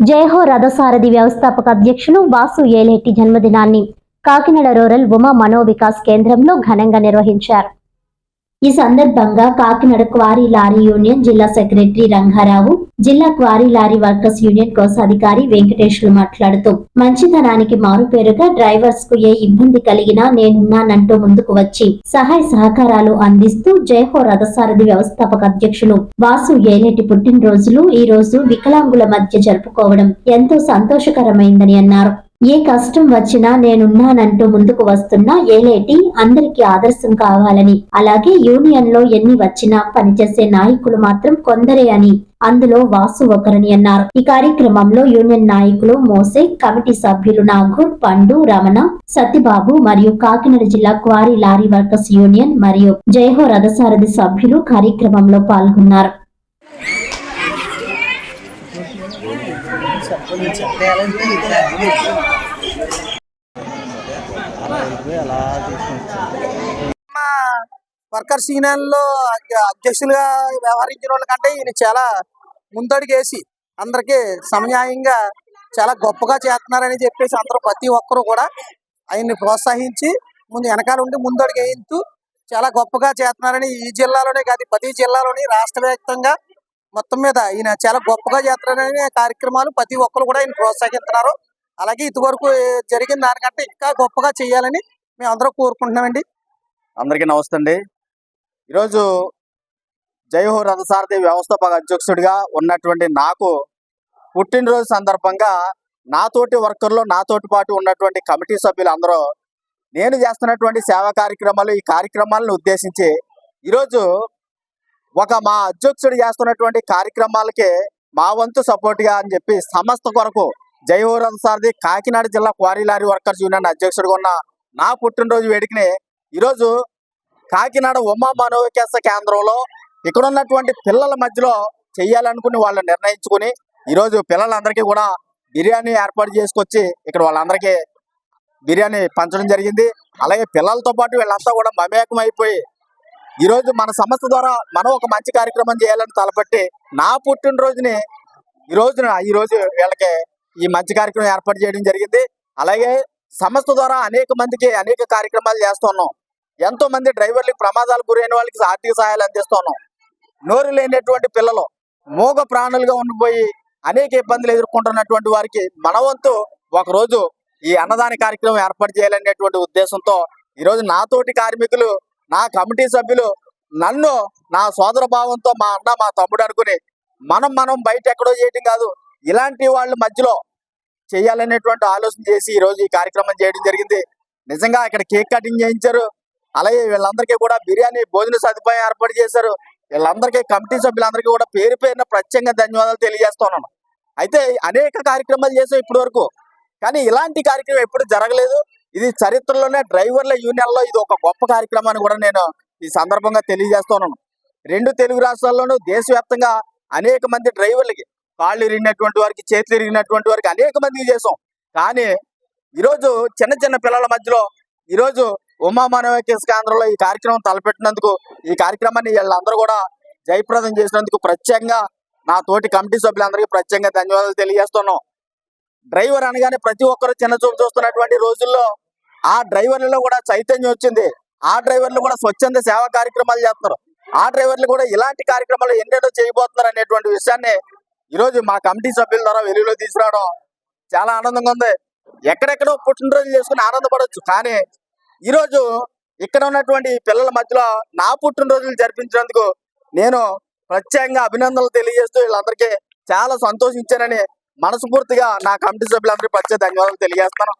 జయహో రథసారథి వ్యవస్థాపక అధ్యక్షులు వాసు ఏలేటి జన్మదినాన్ని కాకినాడ రూరల్ ఉమా మనోవికాస్ కేంద్రంలో ఘనంగా నిర్వహించారు. ఈ సందర్భంగా కాకినాడ క్వారీ లారీ యూనియన్ జిల్లా సెక్రటరీ రంగారావు జిల్లా క్వారీ లారీ వర్కర్స్ యూనియన్ కోశాధికారి వెంకటేశ్వరు మాట్లాడుతూ మంచితనానికి మారుపేరుగా డ్రైవర్స్కు ఏ ఇబ్బంది కలిగినా నేనున్నానంటూ ముందుకు వచ్చి సహాయ సహకారాలు అందిస్తూ జయహో రథసారథి వ్యవస్థాపక అధ్యక్షులు వాసు ఏలేటి పుట్టినరోజులు ఈ రోజు వికలాంగుల మధ్య జరుపుకోవడం ఎంతో సంతోషకరమైందని అన్నారు. ఏ కష్టం వచ్చినా నేనున్నానంటూ ముందుకు వస్తున్న ఏలేటి అందరికీ ఆదర్శం కావాలని. అలాగే యూనియన్లో ఎన్ని వచ్చినా పనిచేసే నాయకులు మాత్రం కొందరే అని అందులో వాసు ఒకరని అన్నారు. ఈ కార్యక్రమంలో యూనియన్ నాయకులు మోసే కమిటీ సభ్యులు నాగూర్ పండు రమణ సత్యబాబు మరియు కాకినాడ జిల్లా క్వారీ లారీ వర్కర్స్ యూనియన్ మరియు జయహో రథసారథి సభ్యులు కార్యక్రమంలో పాల్గొన్నారు. వర్కర్స్ యూనియన్లో అధ్యక్షులుగా వ్యవహరించిన వాళ్ళకంటే ఈయన చాలా ముందడుగేసి అందరికి సమన్యాయంగా చాలా గొప్పగా చేస్తున్నారని చెప్పేసి అందరూ ప్రతి ఒక్కరు కూడా ఆయన్ని ప్రోత్సహించి ముందు వెనకాల ఉండి ముందడుగు వేయిస్తూ చాలా గొప్పగా చేస్తున్నారని ఈ జిల్లాలోనే కాదు ప్రతి జిల్లాలోని రాష్ట్ర వ్యాప్తంగా మొత్తం మీద ఈయన చాలా గొప్పగా చేస్తున్నారనే కార్యక్రమాలు ప్రతి ఒక్కరు కూడా ఆయన ప్రోత్సహిస్తున్నారు. అలాగే ఇదివరకు జరిగిన దానికంటే ఇంకా గొప్పగా చేయాలని మేము అందరూ కోరుకుంటున్నామండి. అందరికీ నమస్తే అండి. ఈరోజు జయహో రథసారథి వ్యవస్థాపక అధ్యక్షుడిగా ఉన్నటువంటి నాకు పుట్టినరోజు సందర్భంగా నాతోటి వర్కర్లు నాతోటి పాటు ఉన్నటువంటి కమిటీ సభ్యులు అందరూ నేను చేస్తున్నటువంటి సేవా కార్యక్రమాలు ఈ కార్యక్రమాలను ఉద్దేశించి ఈరోజు ఒక మా అధ్యక్షుడు చేస్తున్నటువంటి కార్యక్రమాలకి మా వంతు సపోర్ట్గా అని చెప్పి సంస్థ కొరకు జయహో రథసారథి కాకినాడ జిల్లా క్వారీ లారీ వర్కర్స్ యూనియన్ అధ్యక్షుడిగా ఉన్న నా పుట్టినరోజు వేడుకని ఈరోజు కాకినాడ ఉమా మనోవికాస కేంద్రంలో ఇక్కడ ఉన్నటువంటి పిల్లల మధ్యలో చేయాలనుకుని వాళ్ళు నిర్ణయించుకుని ఈరోజు పిల్లలందరికీ కూడా బిర్యానీ ఏర్పాటు చేసుకొచ్చి ఇక్కడ వాళ్ళందరికీ బిర్యానీ పంచడం జరిగింది. అలాగే పిల్లలతో పాటు వీళ్ళంతా కూడా మమేకం అయిపోయి ఈరోజు మన సంస్థ ద్వారా మనం ఒక మంచి కార్యక్రమం చేయాలని తలపట్టి నా పుట్టినరోజుని ఈ రోజున ఈ రోజు వీళ్ళకి ఈ మంచి కార్యక్రమం ఏర్పాటు చేయడం జరిగింది. అలాగే సంస్థ ద్వారా అనేక మందికి అనేక కార్యక్రమాలు చేస్తున్నాం ఎంతో మంది డ్రైవర్లకు ప్రమాదాలు గురైన వాళ్ళకి ఆర్థిక సహాయాలు అందిస్తున్నాం. నోరు లేనటువంటి పిల్లలు మూగ ప్రాణులుగా ఉండిపోయి అనేక ఇబ్బందులు ఎదుర్కొంటున్నటువంటి వారికి మన వంతు ఒక రోజు ఈ అన్నదాన కార్యక్రమం ఏర్పాటు చేయాలనేటువంటి ఉద్దేశంతో ఈరోజు నాతోటి కార్మికులు నా కమిటీ సభ్యులు నన్ను నా సోదర భావంతో మా అన్న మా తమ్ముడు అనుకుని మనం మనం బయట ఎక్కడో చేయటం కాదు. ఇలాంటి వాళ్ళ మధ్యలో చేయాలనేటువంటి ఆలోచన చేసి ఈ రోజు ఈ కార్యక్రమం చేయడం జరిగింది. నిజంగా ఇక్కడ కేక్ కటింగ్ చేయించారు. అలాగే వీళ్ళందరికీ కూడా బిర్యానీ భోజన సదుపాయం ఏర్పాటు చేశారు. వీళ్ళందరికీ కమిటీ సభ్యులందరికీ కూడా పేరు పేరున ప్రత్యేకంగా ధన్యవాదాలు తెలియజేస్తున్నాను. అయితే అనేక కార్యక్రమాలు చేసాం ఇప్పటి వరకు కానీ ఇలాంటి కార్యక్రమం ఎప్పుడు జరగలేదు. ఇది చరిత్రలోనే డ్రైవర్ల యూనియన్లో ఇది ఒక గొప్ప కార్యక్రమాన్ని కూడా నేను ఈ సందర్భంగా తెలియజేస్తున్నాను. రెండు తెలుగు రాష్ట్రాల్లోనూ దేశవ్యాప్తంగా అనేక మంది డ్రైవర్లకి కాళ్ళు ఇరిగినటువంటి వారికి చేతులు ఇరిగినటువంటి వారికి అనేక మందికి చేసాం కానీ ఈరోజు చిన్న చిన్న పిల్లల మధ్యలో ఈరోజు ఉమా మనోవేకేశ కేంద్రంలో ఈ కార్యక్రమం తలపెట్టినందుకు ఈ కార్యక్రమాన్ని వీళ్ళందరూ కూడా జయప్రదం చేసినందుకు ప్రత్యేకంగా నా తోటి కమిటీ సభ్యులందరికీ ప్రత్యేకంగా ధన్యవాదాలు తెలియజేస్తున్నాం. డ్రైవర్ అనగానే ప్రతి ఒక్కరు చిన్న చూపు చూస్తున్నటువంటి రోజుల్లో ఆ డ్రైవర్లలో కూడా చైతన్యం వచ్చింది. ఆ డ్రైవర్లు కూడా స్వచ్ఛంద సేవా కార్యక్రమాలు చేస్తున్నారు. ఆ డ్రైవర్లు కూడా ఇలాంటి కార్యక్రమాలు ఎన్నెన్నో చేయబోతున్నారు అనేటువంటి విషయాన్ని ఈరోజు మా కమిటీ సభ్యుల ద్వారా వెలుగులో తీసుకురావడం చాలా ఆనందంగా ఉంది. ఎక్కడెక్కడో పుట్టినరోజు చేసుకుని ఆనందపడవచ్చు కానీ ఈరోజు ఇక్కడ ఉన్నటువంటి పిల్లల మధ్యలో నా పుట్టినరోజులు జరిపించినందుకు నేను ప్రత్యేకంగా అభినందనలు తెలియజేస్తూ వీళ్ళందరికీ చాలా సంతోషించానని మనస్ఫూర్తిగా నా కమిటీ సభ్యులందరికీ ప్రత్యేక ధన్యవాదాలు తెలియజేస్తాను